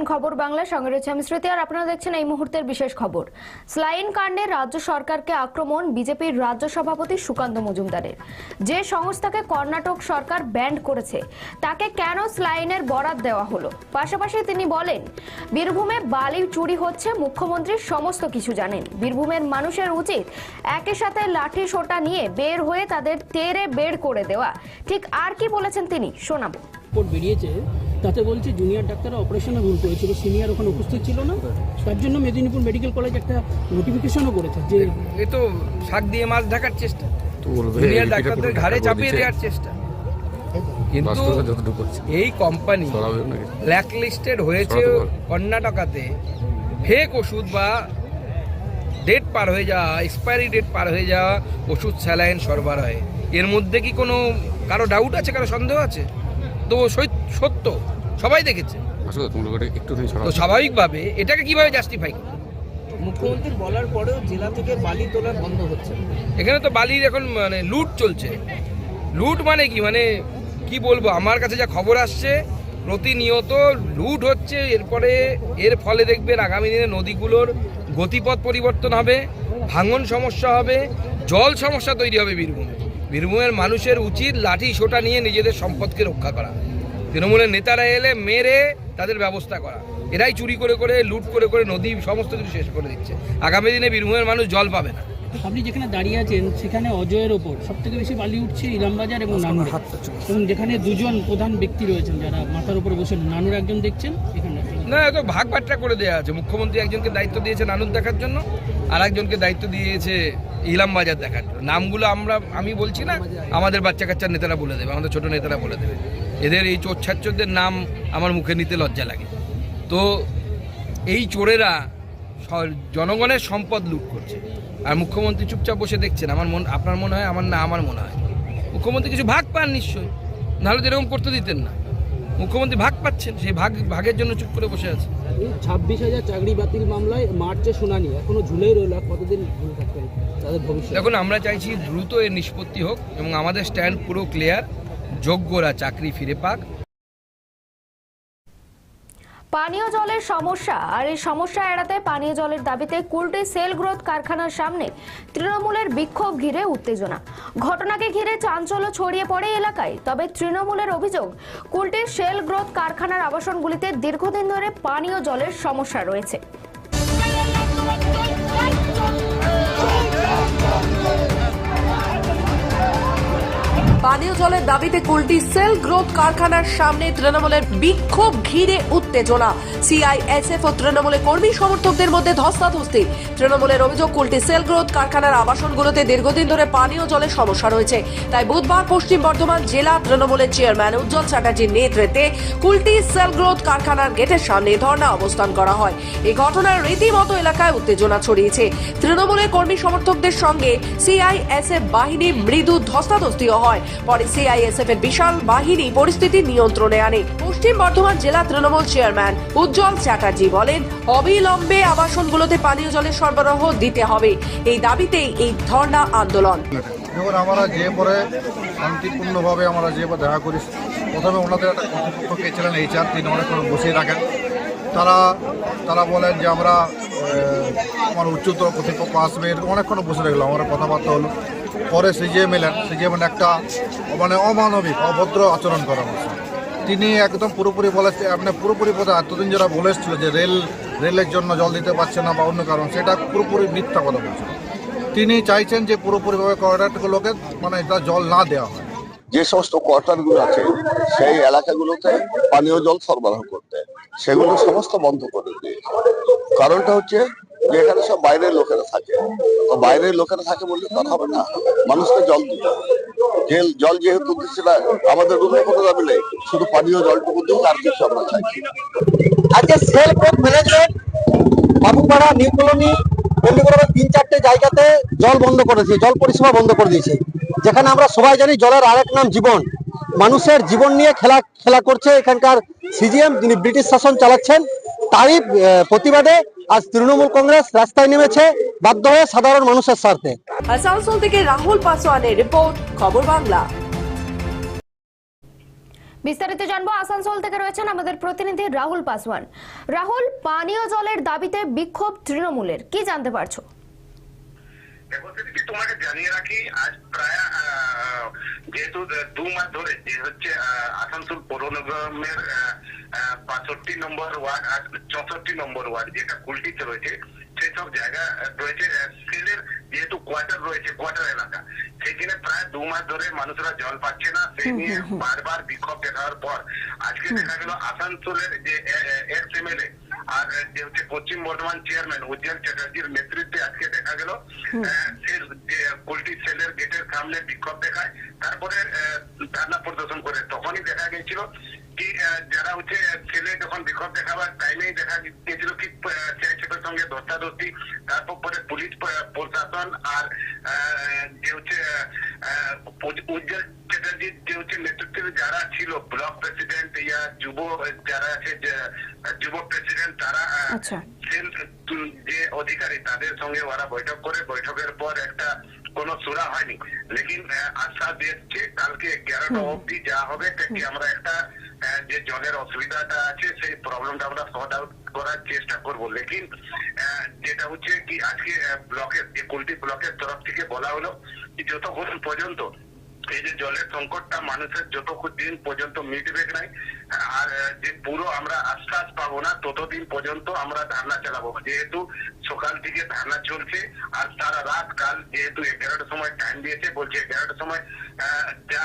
দেখছেন খবর বাংলা, সঙ্গে রয়েছে আমি স্মৃতি, আর আপনারা দেখছেন এই মুহূর্তের বিশেষ খবর। স্লাইন কাণ্ডে রাজ্য সরকারকে আক্রমণ বিজেপির রাজ্য সভাপতি সুকান্ত মজুমদারের। যে সংস্থাকে কর্ণাটক সরকার ব্যান্ড করেছে, তাকে কেন স্লাইনের বরাদ দেওয়া হলো? পাশাপাশি তিনি বলেন, বীরভূমে বালি চুরি হচ্ছে, মুখ্যমন্ত্রী সমস্ত কিছু জানেন। বীরভূমের মানুষের উচিত একই সাথে লাঠি সোটা নিয়ে বের হয়ে তাদের তেরে বের করে দেওয়া। ঠিক আর কি বলেছেন তিনি? শোনাবো। বেরিয়েছে তাতে বলছে জুনিয়র ডাক্তাররা অপারেশনে ভুল করেছিল সিনিয়র ওখানে উপস্থিত ছিল না। তার জন্য মেদিনীপুর মেডিকেল কলেজ একটা নোটিফিকেশনও করেছে যে এ তো শাক দিয়ে মাছ ঢাকার চেষ্টা। তো জুনিয়র ডাক্তারদের ঘাড়ে চাপিয়ে দেওয়ার চেষ্টা। কিন্তু এই কোম্পানি সরাবে নাকি? ব্ল্যাক লিস্টেড হয়েছে কর্ণাটকাতে। ফেক ওষুধ বা ডেট পার হয়ে যাওয়া এক্সপায়ারি ডেট পার হয়ে যাওয়া ওষুধ স্যালাইন সরবরাহে। এর মধ্যে কি কোনো কারও ডাউট আছে কারও সন্দেহ আছে? তো সই- সত্য সবাই দেখেছে। তো স্বাভাবিকভাবে এটাকে কীভাবে জাস্টিফাই করবে? মুখ্যমন্ত্রীর বলার পরেও জেলা থেকে বালি তোলা বন্ধ হচ্ছে। এখানে তো বালির এখন মানে লুট চলছে। লুট মানে কি? মানে কি বলব? আমার কাছে যা খবর আসছে প্রতিনিয়ত লুট হচ্ছে। এরপরে এর ফলে দেখবেন আগামী দিনে নদীগুলোর গতিপথ পরিবর্তন হবে ভাঙন সমস্যা হবে জল সমস্যা তৈরি হবে বীরভূমে। বীরভূমের মানুষের উচিত লাঠি সোটা নিয়ে নিজেদের সম্পদকে রক্ষা করা। তৃণমূলের নেতারা এলে মেরে তাদের ব্যবস্থা করা। এরাই চুরি করে করে লুট করে করে নদী সমস্ত কিছু শেষ করে দিচ্ছে। আগামী দিনে বীরভূমের মানুষ জল পাবে না। আপনি যেখানে দাঁড়িয়ে আছেন সেখানে অজয়ের ওপর সব থেকে বেশি বালি উঠছে ইলামবাজার এবং নানুর। এবং যেখানে দুজন প্রধান ব্যক্তি রয়েছেন যারা মাথার উপরে বসে নানুর একজন দেখছেন এখানে না এত ভাগ বাট্টা করে দেওয়া আছে। মুখ্যমন্ত্রী একজনকে দায়িত্ব দিয়েছে নানুর দেখার জন্য। আর একজনকে দায়িত্ব দিয়েছে ইলাম বাজার দেখার নামগুলো আমরা, আমি বলছি না, আমাদের বাচ্চা কাচ্চার নেতারা বলে দেবে, আমাদের ছোট নেতারা বলে দেবে। এদের এই চোর ছাচ্চরদের নাম আমার মুখে নিতে লজ্জা লাগে। তো এই চোরেরা জনগণের সম্পদ লুট করছে। আর মুখ্যমন্ত্রী চুপচাপ বসে দেখছেন, আমার মন, আপনার মনে হয়, আমার না, আমার মনে হয়। মুখ্যমন্ত্রী কিছু ভাগ পান নিশ্চয়ই। নাহলে তো এরকম করতে দিতেন না। মুখ্যমন্ত্রী ভাগ পাচ্ছেন সেই ভাগ ভাগের জন্য চুপ করে বসে আছে। ছাব্বিশ হাজার চাকরি বাতিল মামলায় মার্চে শুনানি এখনও ঝুলেই রইল কতদিন তাদের ভবিষ্যৎ? দেখুন আমরা চাইছি দ্রুত এর নিষ্পত্তি হোক এবং আমাদের স্ট্যান্ড পুরো ক্লিয়ার যোগ্যরা চাকরি ফিরে পাক। পানীয় জলের সমস্যা, আর এই সমস্যা এড়াতে পানীয় জলের দাবিতে কুলটি সেল গ্রোথ কারখানার সামনে তৃণমূলের বিক্ষোভ ঘিরে উত্তেজনা। ঘটনাকে ঘিরে চাঞ্চল্য ছড়িয়ে পড়ে এলাকায়, তবে তৃণমূলের অভিযোগ কুলটির সেল গ্রোথ কারখানার আবাসনগুলিতে দীর্ঘদিন ধরে পানীয় জলের সমস্যা রয়েছে। পানীয় জলের দাবিতে কুলটি সেল গ্রোথ কারখানার সামনে তৃণমূলের বিক্ষোভ ঘিরে উত্তেজনা। সিআইএসএফ ও তৃণমূলের কর্মী সমর্থকদের মধ্যে ধস্তাধস্তি। তৃণমূলের অভিযোগ, কুলটি সেল গ্রোথ কারখানার আবাসনগুলোতে দীর্ঘদিন ধরে পানীয় জলের সমস্যা রয়েছে। তাই বুধবার পশ্চিম বর্ধমান জেলা তৃণমূলের চেয়ারম্যান উজ্জ্বল চ্যাটার্জির নেতৃত্বে কুলটি সেল গ্রোথ কারখানার গেটের সামনে ধর্ণা অবস্থান করা হয়। এই ঘটনার রীতিমতো এলাকায় উত্তেজনা ছড়িয়েছে। তৃণমূলের কর্মী সমর্থকদের সঙ্গে সিআইএসএফ বাহিনী মৃদু ধস্তাধস্তিও হয়। পরে সিআইএসএফ এর বিশাল বাহিনী পরিস্থিতি নিয়ন্ত্রণে আনে। পশ্চিম বর্ধমান জেলা তৃণমূল চেয়ারম্যান উজ্জ্বল চ্যাটার্জি বলেন, অবিলম্বে আবাসনগুলোতে পানীয় জলের সরবরাহ দিতে হবে। এই দাবিতেই এই ধর্ণা আন্দোলন। দেখুন, আমরা যে পরে শান্তিপূর্ণভাবে আমরা যে দেখা করি, প্রথমে ওনাদের একটা কর্তৃপক্ষ ছিলেন এইচআর তিনি অনেকক্ষণ বসিয়ে রাখেন তারা তারা বলেন যে আমরা আমার উচ্চতর কর্তৃপক্ষ আসবে, এরকম অনেকক্ষণ বসে রাখলাম আমরা কথাবার্তা হলো। পরে সিজিএম এলেন সিজিএম একটা মানে অমানবিক, অভদ্র আচরণ করা হয়েছে। তিনি একদম পুরোপুরি বলে আপনি পুরোপুরি কথা এতদিন যারা বলে এসেছিল যে রেল রেলের জন্য জল দিতে পারছে না বা অন্য কারণ, সেটা পুরোপুরি মিথ্যা কথা বলছে। তিনি চাইছেন যে পুরোপুরিভাবে করিডরগুলোকে মানে এটা জল না দেওয়া হয়। যে সমস্ত কোয়ার্টারগুলো আছে, সেই এলাকাগুলোতে পানীয় জল সরবরাহ করতে সেগুলো সমস্ত বন্ধ করে দিয়ে কারণটা হচ্ছে এখানে সব বাইরের লোকেরা থাকে। বাইরের লোকেরা থাকে বললে তো হবে না। মানুষকে জল দিতে যে জল যেহেতু দিচ্ছে না, আমাদের রুমে কোনো দাবি নেই। শুধু পানীয় জলটুকু দিন আর কিছু আমরা চাইছি না। আজকে ম্যানেজমেন্ট, বাবুপাড়া, নিউ কলোনি তিন চারটে জায়গাতে জল বন্ধ করেছে, জল পরিষেবা বন্ধ করে দিয়েছে। যেখানে আমরা সবাই জানি জলের আরেক নাম জীবন। মানুষের জীবন নিয়ে খেলা খেলা করছে এখানকার সিজিএম, যিনি ব্রিটিশ শাসন চালাচ্ছেন। তারই প্রতিবাদে আজ তৃণমূল কংগ্রেস রাস্তায় নেমেছে বাধ্য হয়ে সাধারণ মানুষের স্বার্থে। আসানসোল থেকে রাহুল পাসওয়ানের রিপোর্ট খবর বাংলা। বিস্তারিত জানব আসানসোল থেকে রয়েছেন আমাদের প্রতিনিধি রাহুল পাসওয়ান রাহুল পানীয় জলের দাবিতে বিক্ষোভ তৃণমূলের কি জানতে পারছ? দেখো দিদি তোমাকে জানিয়ে রাখি আজ প্রায় যেহেতু দু মাস ধরে যে হচ্ছে আসানসোল পৌর নিগমের বাষট্টি নম্বর ওয়ার্ড আর চৌষট্টি নম্বর ওয়ার্ড যেটা কুলটিতে রয়েছে সেসব জায়গা রয়েছে সেলের যেহেতু কোয়ার্টার রয়েছে কোয়ার্টার এলাকা সেখানে প্রায় দু মাস ধরে মানুষরা জল পাচ্ছে না সেই নিয়ে বারবার বিক্ষোভ দেখানোর পর আজকে দেখা গেল আসানসোলের যে এক্স এমএলএ আর যে হচ্ছে পশ্চিম বর্ধমান চেয়ারম্যান উজ্জ্বল চ্যাটার্জির নেতৃত্বে আজকে দেখা গেল পোল্ট্রি সেলের গেটের সামনে বিক্ষোভ দেখায় তারপরে ধর্ণা প্রদর্শন করে তখনই দেখা গেছিল যারা হচ্ছে ছেলে যখন বিক্ষোভ দেখাবার টাইমেই দেখা গেছিল কি চেকের সঙ্গে ধস্তাধস্তি তারপর পরে পুলিশ প্রশাসন আর যে হচ্ছে উজ্জ্বল চ্যাটার্জির যে হচ্ছে নেতৃত্বে যারা ছিল ব্লক প্রেসিডেন্ট ইয়া যুব যারা আছে যুব প্রেসিডেন্ট তারা আচ্ছা। যে অধিকারী তাদের সঙ্গে ওরা বৈঠক করে বৈঠকের পর একটা কোনো সুরা হয়নি। লেকিন আশ্বাস দিয়েছে কালকে এগারোটা অব্দি যা হবে আমরা একটা যে জলের অসুবিধাটা আছে সেই প্রবলেমটা আমরা সর্ট আউট করার চেষ্টা করব। লেকিন যেটা হচ্ছে কি, আজকে ব্লকের কুলটি ব্লকের তরফ থেকে বলা হলো যতক্ষণ পর্যন্ত এই যে জলের সংকটটা মানুষের যতক্ষণ দিন পর্যন্ত মিটবে নাই আর যে পুরো আমরা আশ্বাস পাবো না ততদিন পর্যন্ত আমরা ধারণা চালাবো। যেহেতু সকাল থেকে ধারণা চলছে আর সারা রাত কাল যেহেতু এগারোটার সময় টাইম দিয়েছে বলছে এগারোটার সময় যা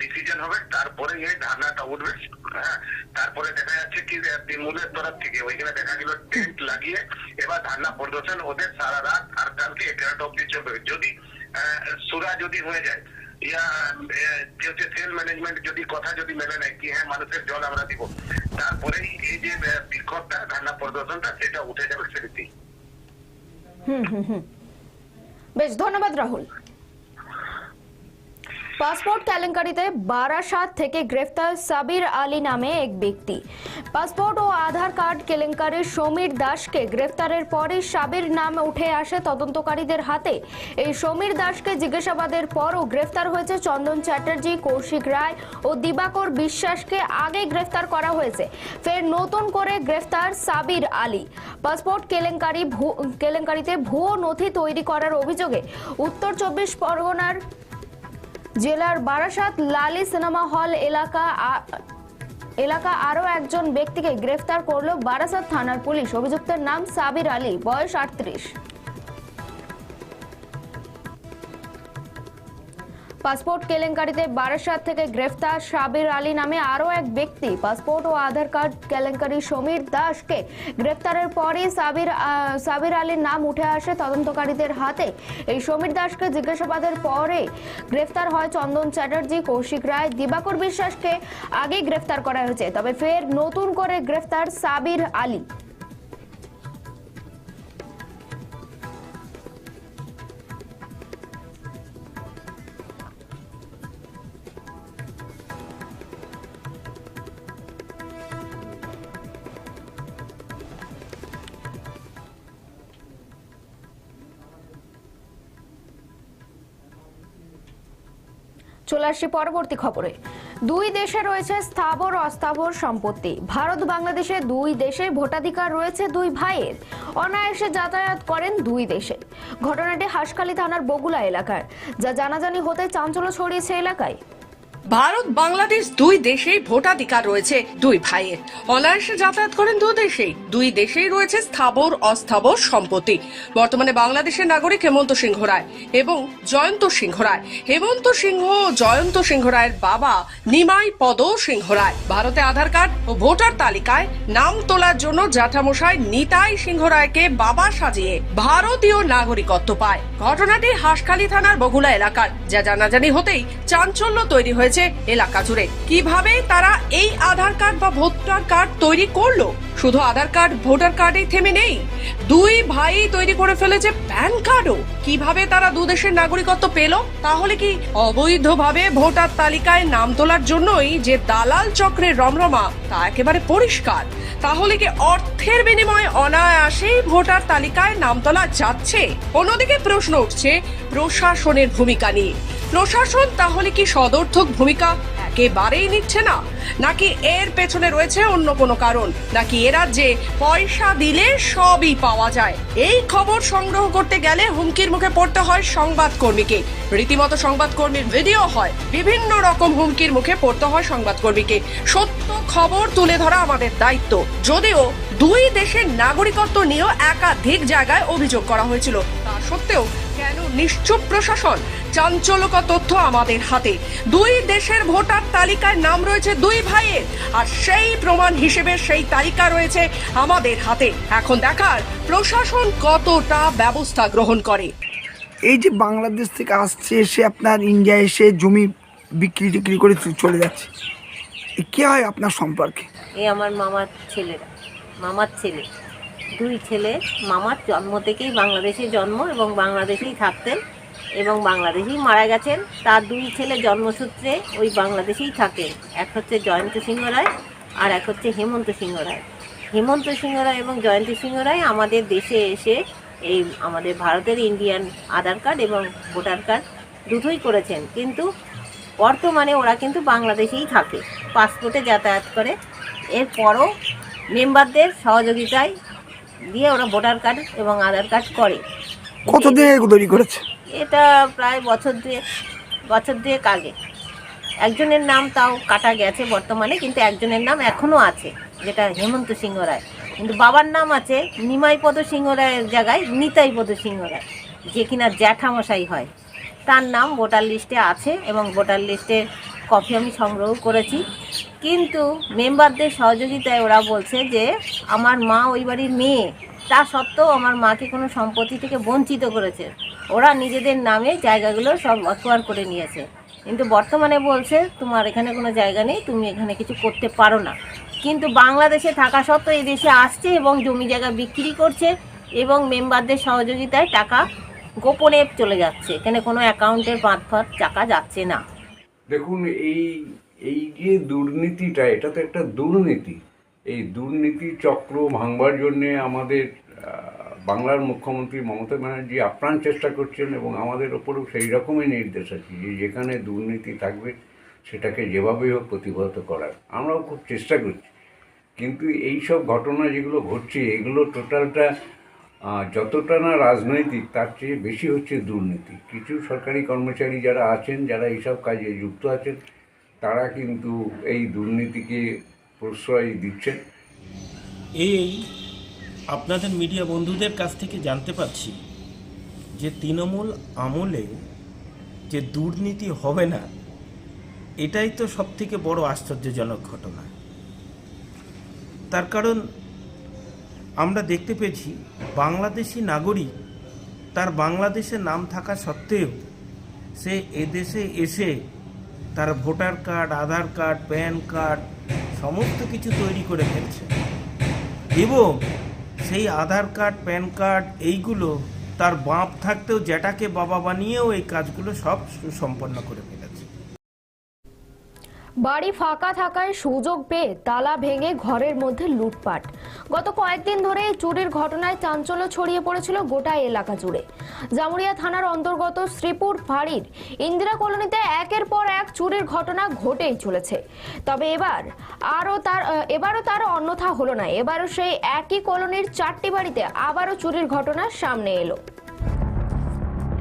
ডিসিশন হবে তারপরে এই ধারণাটা উঠবে। হ্যাঁ, তারপরে দেখা যাচ্ছে কি তৃণমূলের তরফ থেকে ওইখানে দেখা গেল টেন্ট লাগিয়ে এবার ধারণা প্রদর্শন ওদের সারা রাত আর কালকে এগারোটা অব্দি চলবে। যদি সুরা যদি হয়ে যায় ইয়া যে সেল ম্যানেজমেন্ট যদি কথা যদি মেলে নেয় কি হ্যাঁ মানুষের জল আমরা দিব। তারপরেই এই যে বিক্ষোভটা, ধারণা প্রদর্শনটা, সেটা উঠে যাবে সেদিকেই হুম হুম হুম। বেশ, ধন্যবাদ রাহুল। পাসপোর্ট কেলেঙ্কারিতে বারাসাত থেকে গ্রেফতার সাবির আলী নামে এক ব্যক্তি। পাসপোর্ট ও আধার কার্ড কেলেঙ্কারির সমীর দাসকে গ্রেফতারের পরে সাবির নাম উঠে আসে তদন্তকারীদের হাতে। এই সমীর দাসকে জিজ্ঞাসাবাদের পরও গ্রেফতার হয়েছে চন্দন চ্যাটার্জি, কৌশিক রায় ও দিবাকর বিশ্বাসকে আগে গ্রেফতার করা হয়েছে। ফের নতুন করে গ্রেফতার সাবির আলী। পাসপোর্ট কেলেঙ্কারি কেলেঙ্কারিতে ভুয়ো নথি তৈরি করার অভিযোগে উত্তর চব্বিশ পরগনার জেলার বারাসাত লালি সিনেমা হল এলাকা এলাকা আরও একজন ব্যক্তিকে গ্রেফতার করল বারাসাত থানার পুলিশ। অভিযুক্তের নাম সাবির আলী, বয়স আটত্রিশ। পাসপোর্ট কেলেঙ্কারিতে বারাসাত থেকে গ্রেফতার সাবির আলী নামে আরও এক ব্যক্তি। পাসপোর্ট ও আধার কার্ড কেলেঙ্কারি সমীর দাসকে গ্রেফতারের পরই সাবির সাবির আলীর নাম উঠে আসে তদন্তকারীদের হাতে। এই সমীর দাসকে জিজ্ঞাসাবাদের পরে গ্রেফতার হয় চন্দন চ্যাটার্জি, কৌশিক রায়, দিবাকর বিশ্বাসকে আগে গ্রেফতার করা হয়েছে। তবে ফের নতুন করে গ্রেফতার সাবির আলী। আসছি পরবর্তী খবরে। দুই দেশে রয়েছে স্থাবর অস্থাবর সম্পত্তি। ভারত, বাংলাদেশে দুই দেশে ভোটাধিকার রয়েছে দুই ভাইয়ের। অনায়াসে যাতায়াত করেন দুই দেশে। ঘটনাটি হাসখালী থানার বগুলা এলাকার। যা জানাজানি হতে চাঞ্চল্য ছড়িয়েছে এলাকায়। ভারত, বাংলাদেশ দুই দেশেই ভোটাধিকার রয়েছে দুই ভাইয়ের। অনায়াসে যাতায়াত করেন দু দেশেই। দুই দেশেই রয়েছে স্থাবর, অস্থাবর সম্পত্তি। বর্তমানে বাংলাদেশের নাগরিক হেমন্ত সিংহ রায় এবং জয়ন্ত সিংহ রায়। হেমন্ত সিংহ, জয়ন্ত সিংহ রায়ের বাবা নিমাই পদ সিংহ রায়। ভারতে আধার কার্ড ও ভোটার তালিকায় নাম তোলার জন্য জ্যাঠামশাই নিতাই সিংহ রায়কে বাবা সাজিয়ে ভারতীয় নাগরিকত্ব পায়। ঘটনাটি হাসখালী থানার বগুলা এলাকার। যা জানাজানি হতেই চাঞ্চল্য তৈরি হয়েছে এলাকা জুড়ে। কীভাবে তারা এই আধার কার্ড বা ভোটার কার্ড তৈরি করল? শুধু আধার কার্ড, ভোটার কার্ডেই থেমে নেই। দুই ভাই তৈরি করে ফেলেছে প্যান কার্ডও। কীভাবে তারা দু দেশের নাগরিকত্ব পেল? তাহলে কি অবৈধভাবে ভোটার তালিকায় নাম তোলার জন্যই যে দালাল চক্রের রমরমা, তা একেবারে পরিষ্কার। তাহলে কি অর্থের বিনিময়ে অনায়াসেই ভোটার তালিকায় নাম তোলা যাচ্ছে? অন্যদিকে প্রশ্ন উঠছে, প্রশাসনের ভূমিকা নিয়ে। প্রশাসন তাহলে কি সদর্থক ভূমিকা একেবারেই নিচ্ছে না? নাকি এর পেছনে রয়েছে অন্য কোনো কারণ? নাকি এ রাজ্যে পয়সা দিলে সবই পাওয়া যায়? এই খবর সংগ্রহ করতে গেলে হুমকির মুখে পড়তে হয় সংবাদকর্মীকে। রীতিমতো সংবাদকর্মীর ভিডিও হয়, বিভিন্ন রকম হুমকির মুখে পড়তে হয় সংবাদকর্মীকে। সত্য খবর তুলে ধরা আমাদের দায়িত্ব। যদিও দুই দেশের নাগরিকত্ব নিয়েও একাধিক জায়গায় অভিযোগ করা হয়েছিল, তা সত্ত্বেও কেন নিশ্চুপ প্রশাসন চাঞ্চল্যকর তথ্য আমাদের হাতে। দুই দেশের ভোটার তালিকায় নাম রয়েছে দুই ভাইয়ের আর সেই প্রমাণ হিসেবে সেই তালিকা রয়েছে আমাদের হাতে। এখন দেখার প্রশাসন কতটা ব্যবস্থা গ্রহণ করে। এই যে বাংলাদেশ থেকে আসছে এসে আপনার ইন্ডিয়া এসে জমি বিক্রি টিক্রি করে চলে যাচ্ছে। এ কে হয় আপনার সম্পর্কে? এই আমার মামার ছেলেরা মামার ছেলে। দুই ছেলে, মামার জন্ম থেকেই বাংলাদেশে জন্ম এবং বাংলাদেশেই থাকতেন এবং বাংলাদেশেই মারা গেছেন। তার দুই ছেলে জন্মসূত্রে ওই বাংলাদেশেই থাকেন। এক হচ্ছে জয়ন্ত সিংহ রায় আর এক হচ্ছে হেমন্ত সিংহ রায়। হেমন্ত সিংহ রায় এবং জয়ন্ত সিংহ রায় আমাদের দেশে এসে এই আমাদের ভারতের ইন্ডিয়ান আধার কার্ড এবং ভোটার কার্ড দুটোই করেছেন। কিন্তু বর্তমানে ওরা কিন্তু বাংলাদেশেই থাকে। পাসপোর্টে যাতায়াত করে। এরপরও মেম্বারদের সহযোগিতায় দিয়ে ওরা ভোটার কার্ড এবং আধার কার্ড করে। কতদিন আগে তৈরি করেছে? এটা প্রায় বছর দুয়েক বছর দুয়েক আগে। একজনের নাম তাও কাটা গেছে বর্তমানে কিন্তু একজনের নাম এখনও আছে যেটা হেমন্ত সিংহ রায়। কিন্তু বাবার নাম আছে নিমাইপদ সিংহ রায়ের জায়গায় নিতাইপদ সিংহ রায় যে কিনা জ্যাঠামশাই হয়। তার নাম ভোটার লিস্টে আছে এবং ভোটার লিস্টের কপি আমি সংগ্রহ করেছি। কিন্তু মেম্বারদের সহযোগিতায় ওরা বলছে যে, আমার মা ওই বাড়ির মেয়ে, তা সত্ত্বেও আমার মাকে কোনো সম্পত্তি থেকে বঞ্চিত করেছে। ওরা নিজেদের নামে জায়গাগুলো সব অকোয়ার করে নিয়েছে। কিন্তু বর্তমানে বলছে, তোমার এখানে কোনো জায়গা নেই, তুমি এখানে কিছু করতে পারো না। কিন্তু বাংলাদেশে থাকা সত্ত্বেও এই দেশে আসছে এবং জমি জায়গা বিক্রি করছে এবং মেম্বারদের সহযোগিতায় টাকা গোপনে চলে যাচ্ছে। এখানে কোনো অ্যাকাউন্টের মারফত টাকা যাচ্ছে না। দেখুন, এই এই যে দুর্নীতিটা, এটা তো একটা দুর্নীতি। এই দুর্নীতি চক্র ভাঙবার জন্যে আমাদের বাংলার মুখ্যমন্ত্রী মমতা ব্যানার্জি আপ্রাণ চেষ্টা করছেন এবং আমাদের ওপরেও সেই রকমই নির্দেশ আছে যে যেখানে দুর্নীতি থাকবে, সেটাকে যেভাবেই হোক প্রতিহত করার। আমরাও খুব চেষ্টা করছি। কিন্তু এই সব ঘটনা যেগুলো ঘটছে, এগুলো টোটালটা যতটা না রাজনৈতিক, তার চেয়ে বেশি হচ্ছে দুর্নীতি। কিছু সরকারি কর্মচারী যারা আছেন, যারা এইসব কাজে যুক্ত আছেন, তারা কিন্তু এই দুর্নীতিকে প্রশ্রয় দিচ্ছেন। এই আপনাদের মিডিয়া বন্ধুদের কাছ থেকে জানতে পারছি যে তৃণমূল আমলে যে দুর্নীতি হবে না, এটাই তো সব থেকে বড় আশ্চর্যজনক ঘটনা। তার কারণ আমরা দেখতে পেয়েছি বাংলাদেশি নাগরিক তার বাংলাদেশে নাম থাকা সত্ত্বেও সে এদেশে এসে তার voter card, Aadhaar card, PAN card সমস্ত কিছু তৈরি করে ফেলছে। এবং সেই আধার কার্ড, প্যান কার্ড এইগুলো তার বাপ থাকতেও যেটাকে বাবা বানিয়েও এই কাজগুলো সব সুসম্পন্ন করে ফেলেছে। বাড়ি ফাঁকা থাকায় সুযোগ পেয়ে তালা ভেঙে ঘরের মধ্যে লুটপাট। গত কয়েকদিন ধরে চুরির ঘটনায় চাঞ্চল্য ছড়িয়ে পড়েছিল গোটা এলাকা জুড়ে। জামুরিয়া থানার অন্তর্গত শ্রীপুর ফাঁড়ির ইন্দিরা কলোনিতে একের পর এক চুরির ঘটনা ঘটেই চলেছে। তবে এবার আরও তার, এবারও তার অন্যথা হলো না। এবারও সেই একই কলোনির চারটি বাড়িতে আবারও চুরির ঘটনা সামনে এলো।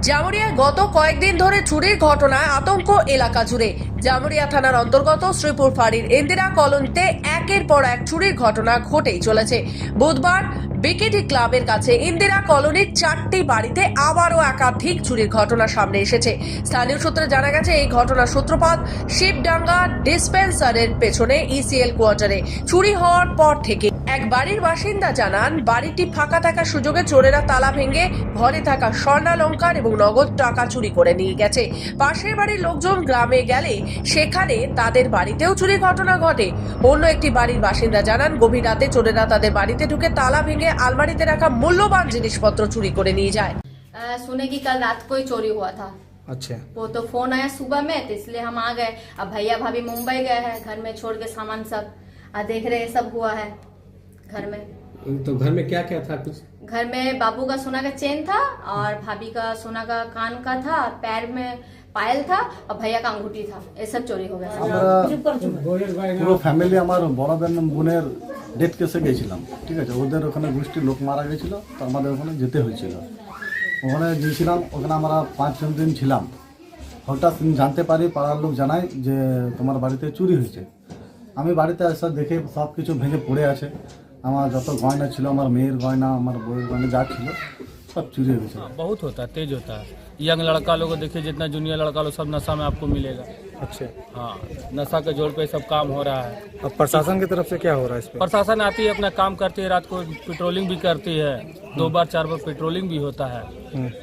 জামুরিয়ায় গত কয়েকদিন ধরে চুরির ঘটনায় আতঙ্ক এলাকা জুড়ে। জামুরিয়া থানার অন্তর্গত শ্রীপুর ফাঁড়ির ইন্দিরা কলোনিতে একের পর এক চুরির ঘটনা ঘটেই চলেছে। বুধবার বিকেটি ক্লাবের কাছে ইন্দিরা কলোনির চারটি বাড়িতে আবারও একাধিক চুরির ঘটনা সামনে এসেছে। স্থানীয় সূত্রে জানা গেছে, এই ঘটনার সূত্রপাত শিবডাঙ্গা ডিসপেন্সারের পেছনে ইসিএল কোয়ার্টারে। চুরি হওয়ার পর থেকে এক বাড়ির বাসিন্দা জানান বাড়িটি ফাঁকা থাকার সুযোগে চোরেরা তালা ভেঙে ঘরে থাকা স্বর্ণালঙ্কার এবং নগদ টাকা চুরি করে নিয়ে গেছে পাশের বাড়ির লোকজন গ্রামে গেলে সেখানে তাদের বাড়িতেও চুরির ঘটনা ঘটে অন্য একটি বাড়ির বাসিন্দা জানান গভীর রাতে চোরেরা তাদের বাড়িতে ঢুকে তালা ভেঙে আলমারিতে রাখা মূল্যবান জিনিসপত্র চুরি করে নিয়ে যায় सुने की कल रात को ही चोरी हुआ था আচ্ছা वो तो फोन आया सुबह में तो इसलिए हम आ गए अब भैया भाभी मुंबई गए हैं घर में छोड़ के सामान सब आ देख रहे हैं सब हुआ है घर में তো ঘর মে क्या क्या था कुछ घर में बाबू का सोना का चेन था और भाभी का सोना का कान का था पैर में पायल था और भैया का अंगूठी था ये सब चोरी हो गया পুরো ফ্যামিলি আমার বড় বোন বোনের ডেথ কেসে গেছিলাম ঠিক আছে ওদের ওখানে গোষ্ঠীর লোক মারা গেছিল তো আমাদের ওখানে যেতে হয়েছিল ওখানে গিয়েছিলাম ওখানে আমরা পাঁচ ছ দিন ছিলাম হঠাৎ জানতে পারি পাড়ার লোক জানায় যে তোমার বাড়িতে চুরি হয়েছে আমি বাড়িতে আসা দেখে সব কিছু ভেঙে পড়ে আছে আমার যত গয়না ছিল আমার মেয়ের গয়না আমার বউয়ের গয়না যা ছিল সব চুরি হয়ে গেছে बहुत होता है तेज होता है यंग लड़का लोग को देखिए जितना जूनियर लड़का लोग सब नशा में आपको मिलेगा अच्छा हाँ नशा के जोर पे सब काम हो रहा है अब प्रशासन की तरफ से क्या हो रहा है इस प्रशासन आती है अपना काम करती है रात को पेट्रोलिंग भी करती है दो बार चार बार पेट्रोलिंग भी होता है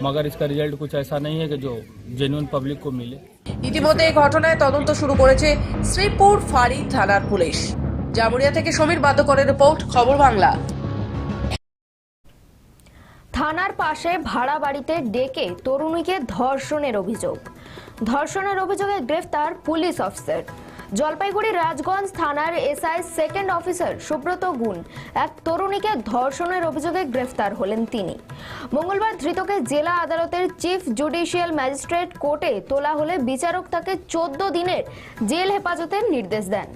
मगर इसका रिजल्ट कुछ ऐसा नहीं है कि जो जेन्युइन पब्लिक को मिले ইতিমধ্যে এই ঘটনায় তদন্ত শুরু করেছে শ্রীপুর ফাঁড়ি থানার পুলিশ জামুরিয়া থেকে সমীর বাদ্যকরের রিপোর্ট, খবর বাংলা। থানার পাশে ভাড়া বাড়িতে ডেকে তরুণীকে ধর্ষণের অভিযোগ। ধর্ষণের অভিযোগে গ্রেফতার পুলিশ অফিসার। জলপাইগুড়ি রাজগঞ্জ থানার এসআই সেকেন্ড অফিসার সুব্রত গুণ। এক তরুণীকে ধর্ষণের অভিযোগে গ্রেফতার হলেন তিনি। মঙ্গলবার ধৃতকে জেলা আদালতের চিফ জুডিশিয়াল ম্যাজিস্ট্রেট কোর্টে তোলা হলে বিচারক তাকে চোদ্দ দিনের জেল হেফাজতের নির্দেশ দেন।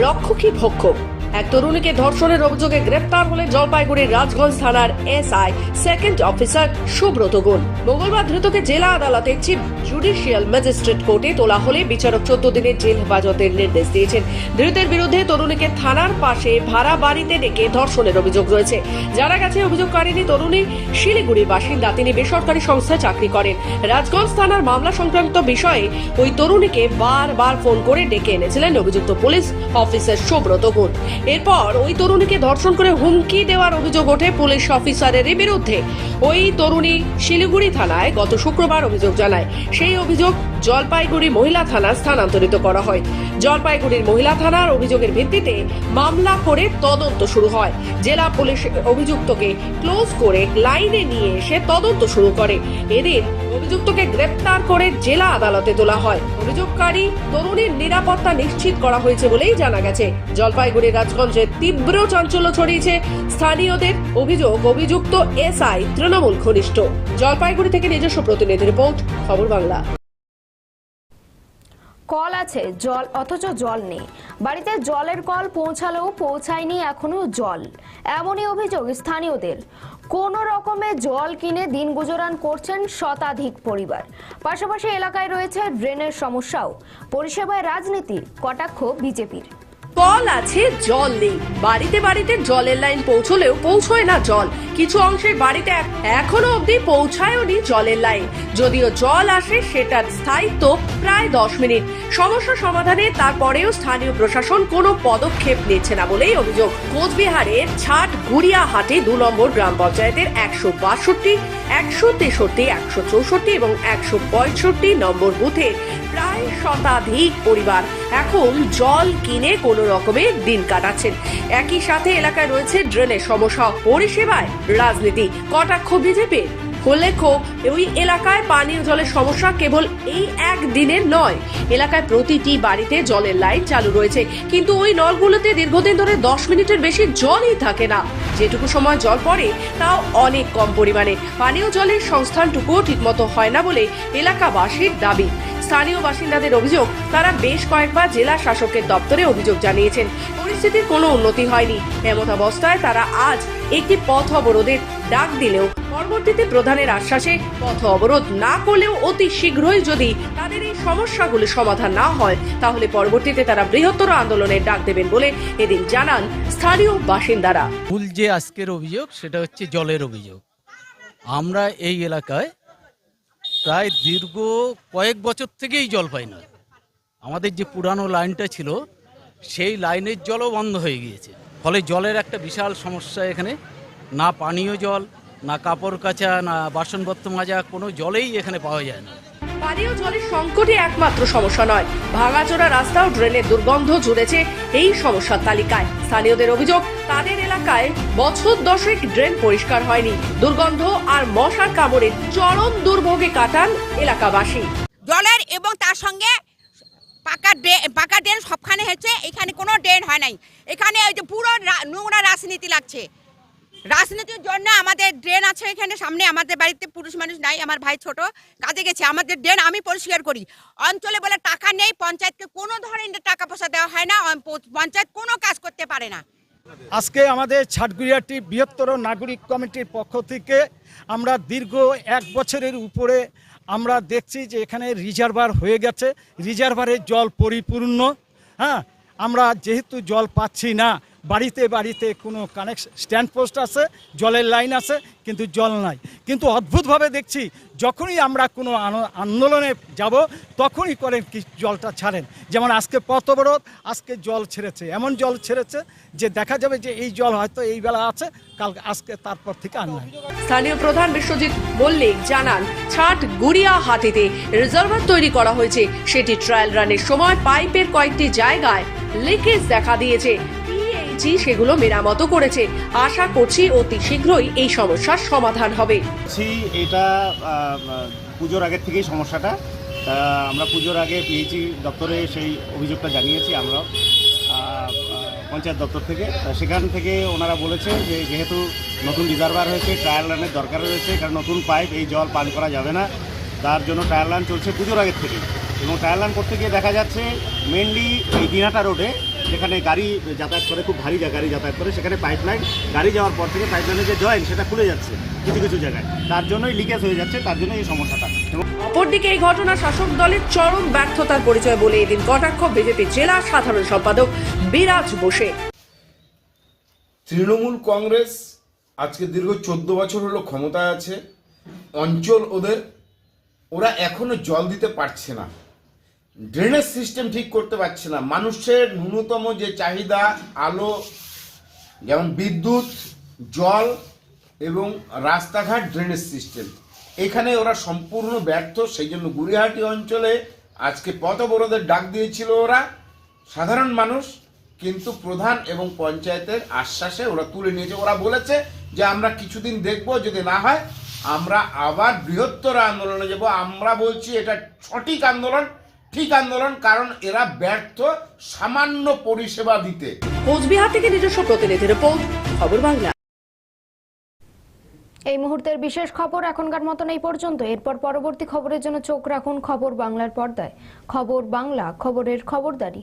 রক্ষকী ভক্ষক এক তরুণীকে ধর্ষণের অভিযোগে গ্রেপ্তার হলেন জলপাইগুড়ির রাজগঞ্জ থানার এসআই সেকেন্ড অফিসার সুব্রত গুণ। মঙ্গলবার ধৃতকে জেলা আদালতে চিফ জুডিশিয়াল ম্যাজিস্ট্রেট কোর্টে তোলা হলে বিচারক চোদ্দ দিনের জেল হেফাজতের নির্দেশ দিয়েছেন। ধৃতের বিরুদ্ধে তরুণীকে থানার পাশে ভাড়া বাড়িতে ডেকে ধর্ষণের অভিযোগ রয়েছে। জানা গেছে অভিযোগকারিনী তরুণী শিলিগুড়ির বাসিন্দা। তিনি বেসরকারি সংস্থায় চাকরি করেন। রাজগঞ্জ থানার মামলা সংক্রান্ত বিষয়ে ওই তরুণীকে বারবার ফোন করে ডেকে এনেছিলেন অভিযুক্ত পুলিশ অফিসার সুব্রত গুণ। এরপর ওই তরুণীকে ধর্ষণ করে হুমকি দেওয়ার অভিযোগ ওঠে পুলিশ অফিসারের বিরুদ্ধে। ওই তরুণী শিলিগুড়ি থানায় গত শুক্রবার অভিযোগ জানায়। সেই অভিযোগ জলপাইগুড়ি মহিলা থানা স্থানান্তরিত করা হয়। জলপাইগুড়ির মহিলা থানার অভিযোগের ভিত্তিতে মামলা করে তদন্ত শুরু হয়। জেলা পুলিশ অভিযুক্তকে ক্লোজ করে লাইনে নিয়ে এসে তদন্ত শুরু করে। এদিন অভিযুক্তকে গ্রেপ্তার করে জেলা আদালতে তোলা হয়। অভিযোগকারী তরুণীর নিরাপত্তা নিশ্চিত করা হয়েছে বলেই জানা গেছে। জলপাইগুড়ি রাজগঞ্জে তীব্র চাঞ্চল্য ছড়িয়েছে। স্থানীয়দের অভিযোগ, অভিযুক্ত এসআই তৃণমূল ঘনিষ্ঠ। জলপাইগুড়ি থেকে নিজস্ব প্রতিনিধি রিপোর্ট, খবর বাংলা। কল আছে, জল, অথচ জল নেই। বাড়িতে জলের কল পৌঁছালেও পৌঁছায়নি এখনও জল। এমনই অভিযোগ স্থানীয়দের। কোনো রকমে জল কিনে দিন গুজরান করছেন শতাধিক পরিবার। পাশাপাশি এলাকায় রয়েছে ড্রেনের সমস্যাও। পরিষেবায় রাজনীতি, কটাক্ষ বিজেপির। কল আছে, জল নেই। বাড়িতে বাড়িতে জলের লাইন পৌঁছলেও পৌঁছয় না জল। কিছু অংশে বাড়িতে এখনও অবধি পৌঁছায়নি জলের লাইন। যদিও জল আসে, সেটার স্থায়িত্ব প্রায় দশ মিনিট। সমস্যা সমাধানে তারপরেও স্থানীয় প্রশাসন কোনো পদক্ষেপ নিচ্ছে না বলেই অভিযোগ। কোচবিহারের ছাট গুড়িয়া হাটে দু নম্বর গ্রাম পঞ্চায়েতের একশো বাষট্টি, একশো তেষট্টি, একশো চৌষট্টি এবং একশো পঁয়ষট্টি নম্বর বুথে প্রায় শতাধিক পরিবার এখন জল কিনে কোনো রকমে দিন কাটাচ্ছেন। একই সাথে এলাকায় রয়েছে ড্রেনের সমস্যা পরিষেবায় রাজনীতি কটাক্ষ বিজেপির। উল্লেখ্য, ওই এলাকায় পানীয় জলের সমস্যা কেবল এই এক দিনের নয়। এলাকায় প্রতিটি বাড়িতে জলের লাইন চালু রয়েছে। কিন্তু ওই নলগুলোতে দীর্ঘদিন ধরে দশ মিনিটের বেশি জলই থাকে না। যেটুকু সময় জল পড়ে, তাও অনেক কম পরিমাণে। পানীয় জলের সংস্থানটুকুও ঠিকমতো হয় না বলে এলাকাবাসীর দাবি। স্থানীয় বাসিন্দাদের অভিযোগ, তারা বেশ কয়েকবার জেলা শাসকের দপ্তরে অভিযোগ জানিয়েছেন। পরিস্থিতির কোনো উন্নতি হয়নি। এমত অবস্থায় তারা আজ একটি পথ অবরোধের ডাক দিলেও পরবর্তীতে প্রধানের আশ্বাসে পথ অবরোধ না করলেও অতি শীঘ্রই যদি তাদের এই সমস্যাগুলি সমাধান না হয়, তাহলে পরবর্তীতে তারা বৃহত্তর আন্দোলনের ডাক দেবেন বলে এদিন জানান স্থানীয় বাসিন্দারা। মূল যে আজকের অভিযোগ, সেটা হচ্ছে জলের অভিযোগ। আমরা এই এলাকায় প্রায় দীর্ঘ কয়েক বছর থেকেই জল পাই না। আমাদের যে পুরানো লাইনটা ছিল, সেই লাইনের জলও বন্ধ হয়ে গিয়েছে। ফলে জলের একটা বিশাল সমস্যা এখানে না পানীয় জল না কাপড় কাচা না বাসনপত্র মাজা কোনো জলেই এখানে পাওয়া যায় না। পানীয় জলের সংকটই একমাত্র সমস্যা নয়। ভাঙাচোরা রাস্তা ও ড্রেনের দুর্গন্ধ জুড়েছে এই সমস্যার তালিকায়। স্থানীয়দের অভিযোগ তাদের এলাকায় বছর দশেক ড্রেন পরিষ্কার হয়নি। দুর্গন্ধ আর মশার কামড়ে চরম দুর্ভোগে কাটান এলাকাবাসী। জলের এবং তার সঙ্গে পাকা ড্রেন পাকা ড্রেন সবখানে হচ্ছে এখানে কোনো ড্রেন হয় নাই। এখানে ওই যে পুরো নোংরা রাজনীতি লাগছে। রাজনীতির জন্য আমাদের ড্রেন আছে এখানে, সামনে আমাদের বাড়িতে পুরুষ মানুষ নাই, আমার ভাই ছোট, কাজে গেছে। আমাদের ড্রেন আমি পরিষ্কার করি। অঞ্চলে বলে টাকা নেই, পঞ্চায়েতকে কোনো ধরনের টাকা পয়সা দেওয়া হয় না পঞ্চায়েত কোনো কাজ করতে পারে না। আজকে আমাদের ছাটগুড়িয়াটি বৃহত্তর নাগরিক কমিটির পক্ষ থেকে আমরা দীর্ঘ এক বছরের উপরে আমরা দেখছি যে এখানে রিজার্ভার হয়ে গেছে। রিজার্ভারের জল পরিপূর্ণ হ্যাঁ? আমরা যেহেতু জল পাচ্ছি না বাড়িতে বাড়িতে কোনো কানেকশন স্ট্যান্ড পোস্ট আছে, জলের লাইন আছে, কিন্তু জল নাই। কিন্তু অদ্ভুতভাবে দেখছি, যখনই আমরা কোনো আন্দোলনে যাব, তখনই করেন কি জলটা ছাড়েন। যেমন আজকে পথ অবরোধ, আজকে জল ছেড়েছে। এমন জল ছেড়েছে যে দেখা যাবে যে এই জল হয়তো এই বেলা আছে কাল আজকে তারপর থেকে আর স্থানীয় প্রধান বিশ্বজিৎ মল্লিক জানান, ছাট গুড়িয়া হাতিতে রিজার্ভার তৈরি করা হয়েছে। সেটি ট্রায়াল রানের সময় পাইপের কয়েকটি জায়গায় লিকেজ দেখা দিয়েছে। পিএইচি সেগুলো মেরামত করেছে। আশা করছি অতি শীঘ্রই এই সমস্যার সমাধান হবে। এটা পুজোর আগের থেকেই সমস্যাটা। আমরা পুজোর আগে পিএইচি দপ্তরে সেই অভিযোগটা জানিয়েছি আমরা পঞ্চায়েত দপ্তর থেকে। সেখান থেকে ওনারা বলেছে যে, যেহেতু নতুন রিজার্ভার হয়েছে ট্রায়াল লাইনের দরকার রয়েছে, কারণ নতুন পাইপ, এই জল পান করা যাবে না। তার জন্য ট্রায়াল লাইন চলছে পুজোর আগের থেকে এবং ট্রায়াল লাইন করতে গিয়ে দেখা যাচ্ছে মেনলি এই দিনাটা রোডে যেখানে গাড়ি যাতায়াত করে খুব ভারী গাড়ি যাতায়াত করে সেখানে পাইপলাইন গাড়ি যাওয়ার পর থেকে পাইপলাইনের যে জয়েন্ট সেটা খুলে যাচ্ছে কিছু কিছু জায়গায়। তার জন্যই লিকেজ হয়ে যাচ্ছে তার জন্য এই সমস্যাটা। এবং অপরদিকে এই ঘটনা শাসক দলের চরম ব্যর্থতার পরিচয় বলে এদিন কটাক্ষ বিজেপি জেলা সাধারণ সম্পাদক বিরাজ বসে। তৃণমূল কংগ্রেস আজকে দীর্ঘ চোদ্দ বছর হলো ক্ষমতায় আছে। অঞ্চল ওদের ওরা এখনও জল দিতে পারছে না। ড্রেনেজ সিস্টেম ঠিক করতে পারছে না। মানুষের ন্যূনতম যে চাহিদা, আলো, যেমন বিদ্যুৎ, জল এবং রাস্তাঘাট ড্রেনেজ সিস্টেম এখানে ওরা সম্পূর্ণ ব্যর্থ, সেই জন্য গুড়িহাটি অঞ্চলে আজকে পথ অবরোধের ডাক দিয়েছিল ওরা। সাধারণ মানুষ, কিন্তু প্রধান এবং পঞ্চায়েতের আশ্বাসে ওরা তুলে নিয়েছে। ওরা বলেছে যে, আমরা কিছুদিন দেখব, যদি না হয় আমরা আবার বৃহত্তর আন্দোলনে যাব। আমরা বলছি, এটা সঠিক আন্দোলন ঠিক আন্দোলন কারণ এরা ব্যর্থ সামান্য পরিষেবা দিতে। কোচবিহার থেকে নিজস্ব প্রতিনিধি রিপোর্ট খবর বাংলা। এই মুহূর্তের বিশেষ খবর এখনকার মতন এই পর্যন্ত। এরপর পরবর্তী খবরের জন্য চোখ রাখুন খবর বাংলার পর্দায়। খবর বাংলা খবরের খবরদারি।